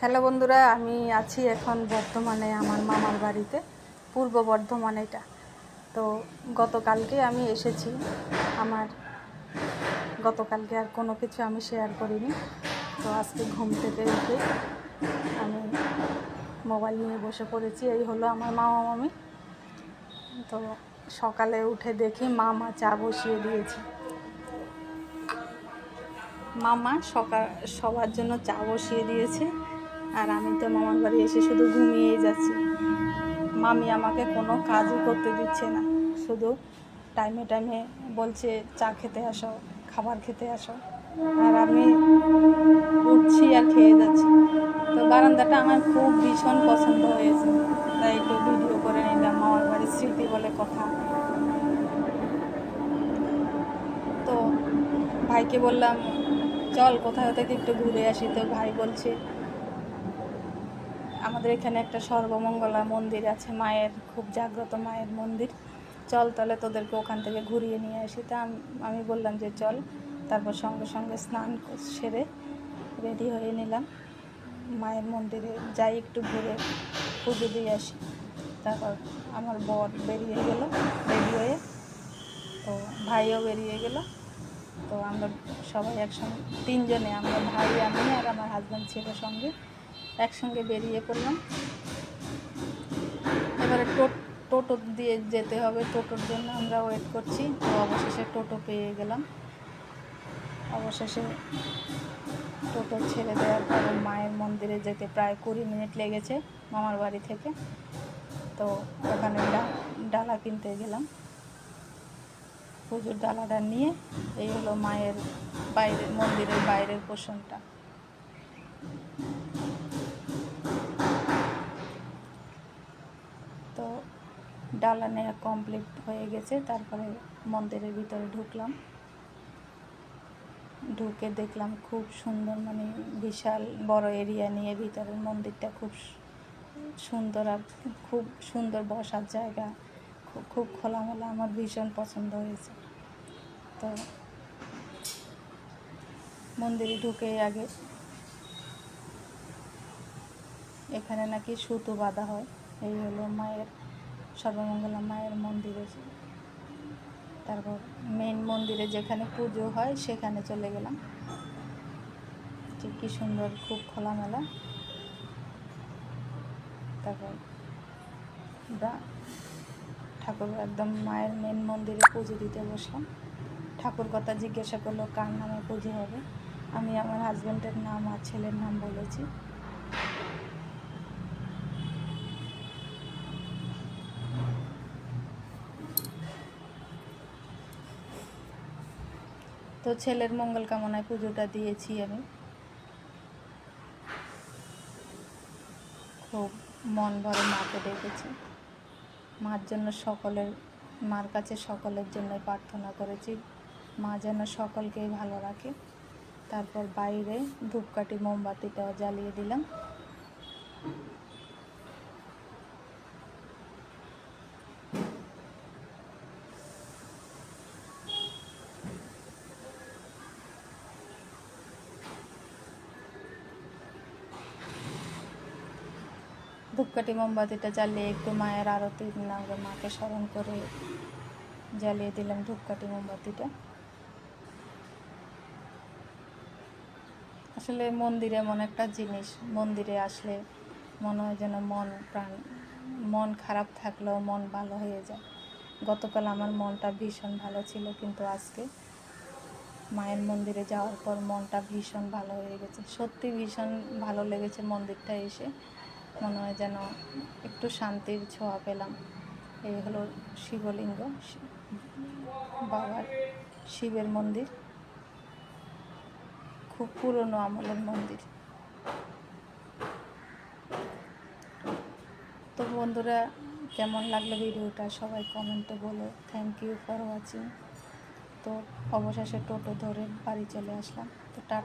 Hello বন্ধুরা, আমি আছি এখন বর্তমানে আমার মামার বাড়িতে, পূর্ব বর্ধমান এটা। তো গতকালকে আমি এসেছি, আমার গতকালকে আর কোনো কিছু আমি শেয়ার করিনি। তো আজকে ঘুম থেকে উঠে আমি মোবাইল নিয়ে বসে পড়েছি, এই হলো আমার মামা মামি। তো সকালে উঠে দেখি মামা চা বসিয়ে দিয়েছি। মামা সকাল সবার জন্য চা বসিয়ে দিয়েছে। আর আমি তো মামার বাড়ি এসে শুধু ঘুমিয়েই যাচ্ছি। মামি আমাকে কোনো কাজই করতে দিচ্ছে না। শুধু টাইমে টাইমে বলছে, চা খেতে আসো, খাবার খেতে আসো। আর আমি উঠছি আর খেয়ে যাচ্ছি। তো বারান্দাটা আমার খুব ভীষণ পছন্দ হয়েছে। তাই একটু ভিডিও করে নিলাম মামার বাড়ির স্মৃতি বলে কথা। তো ভাইকে বললাম, চল কোথাও থেকে একটু ঘুরে আসি। তো ভাই বলছে আমাদের এখানে একটা সর্বমঙ্গলা মন্দির আছে, মায়ের, খুব জাগ্রত মায়ের মন্দির। চল তাহলে তোদেরকে ওখান থেকে ঘুরিয়ে নিয়ে আসি। তা আমি বললাম যে চল, তারপর সঙ্গে সঙ্গে স্নান সেরে রেডি হয়ে নিলাম। মায়ের মন্দিরে যাই একটু ঘুরে পুজো দিয়ে আসি। তারপর আমার বর বেরিয়ে গেল, রেডি হয়ে তো ভাইও বেরিয়ে গেল। তো আমরা সবাই একসঙ্গে তিনজনে, আমরা ভাই, আমি আর আমার হাজব্যান্ড ছিল সঙ্গে। একসঙ্গে বেরিয়ে পড়লাম। এবারে টোটো দিয়ে যেতে হবে। টোটোর জন্য আমরা ওয়েট করছি। তো অবশেষে টোটো পেয়ে গেলাম। অবশেষে টোটো ছেড়ে দেওয়ার পর মায়ের মন্দিরে যেতে প্রায় কুড়ি মিনিট লেগেছে মামার বাড়ি থেকে। তো ওখানে ডালা কিনতে গেলাম। পুজোর ডালাটা নিয়ে এই হলো মায়ের বাইরের মন্দিরের বাইরের পোষণটা তো ডালা নেওয়া কমপ্লিট হয়ে গেছে, তারপরে মন্দিরের ভিতরে ঢুকলাম। ঢুকে দেখলাম খুব সুন্দর মানে বিশাল বড় এরিয়া নিয়ে ভিতরের মন্দিরটা খুব সুন্দর আর খুব সুন্দর বসার জায়গা। খুব খোলামেলা, আমার ভীষণ পছন্দ হয়েছে। তো মন্দিরে ঢুকে আগে এখানে নাকি সুতো বাঁধা হয়। এই হলো মায়ের, সর্বমঙ্গলা মায়ের মন্দিরে। তারপর মেন মন্দিরে যেখানে পুজো হয়, সেখানে চলে গেলাম। যে কি সুন্দর, খুব খোলামেলা। তারপর ঠাকুর একদম মায়ের মেন মন্দিরে পুজো দিতে বসলাম। ঠাকুর কথা জিজ্ঞাসা করল, কার নামে পুজো হবে? আমি আমার হাজব্যান্ডের নাম আর ছেলের নাম বলেছি। তো ছেলের মঙ্গল কামনায় পুজোটা দিয়েছি আমি। খুব মন ভরে মাকে ডেকেছি। মার জন্য সকলের, মার কাছে সকলের জন্য প্রার্থনা করেছি। মা যেন সকলকেই ভালো রাখে। তারপর বাইরে ধূপকাঠি মোমবাতিটাও জ্বালিয়ে দিলাম। ধূপকাঠি মোমবাতিটা জ্বালিয়ে একটু মায়ের আরতি নামে মাকে স্মরণ করে জ্বালিয়ে দিলাম ধূপকাঠি মোমবাতিটা। আসলে মন্দির এমন একটা জিনিস, মন্দিরে আসলে মনে হয় যেন মন, প্রাণ, মন খারাপ থাকলেও মন ভালো হয়ে যায়। গতকাল আমার মনটা ভীষণ ভালো ছিল, কিন্তু আজকে মায়ের মন্দিরে যাওয়ার পর মনটা ভীষণ ভালো হয়ে গেছে। সত্যি ভীষণ ভালো লেগেছে মন্দিরটা এসে। মনে হয় যেন একটু শান্তির ছোঁয়া পেলাম। এই হলো শিবলিঙ্গ। বাবার শিবের মন্দির। খুব পুরনো আমলের মন্দির। তো বন্ধুরা, কেমন লাগল ভিডিওটা সবাই কমেন্টে বলো। থ্যাংক ইউ ফর ওয়াচিং তো অবশেষে টোটো ধরে বাড়ি চলে আসলাম। তো টা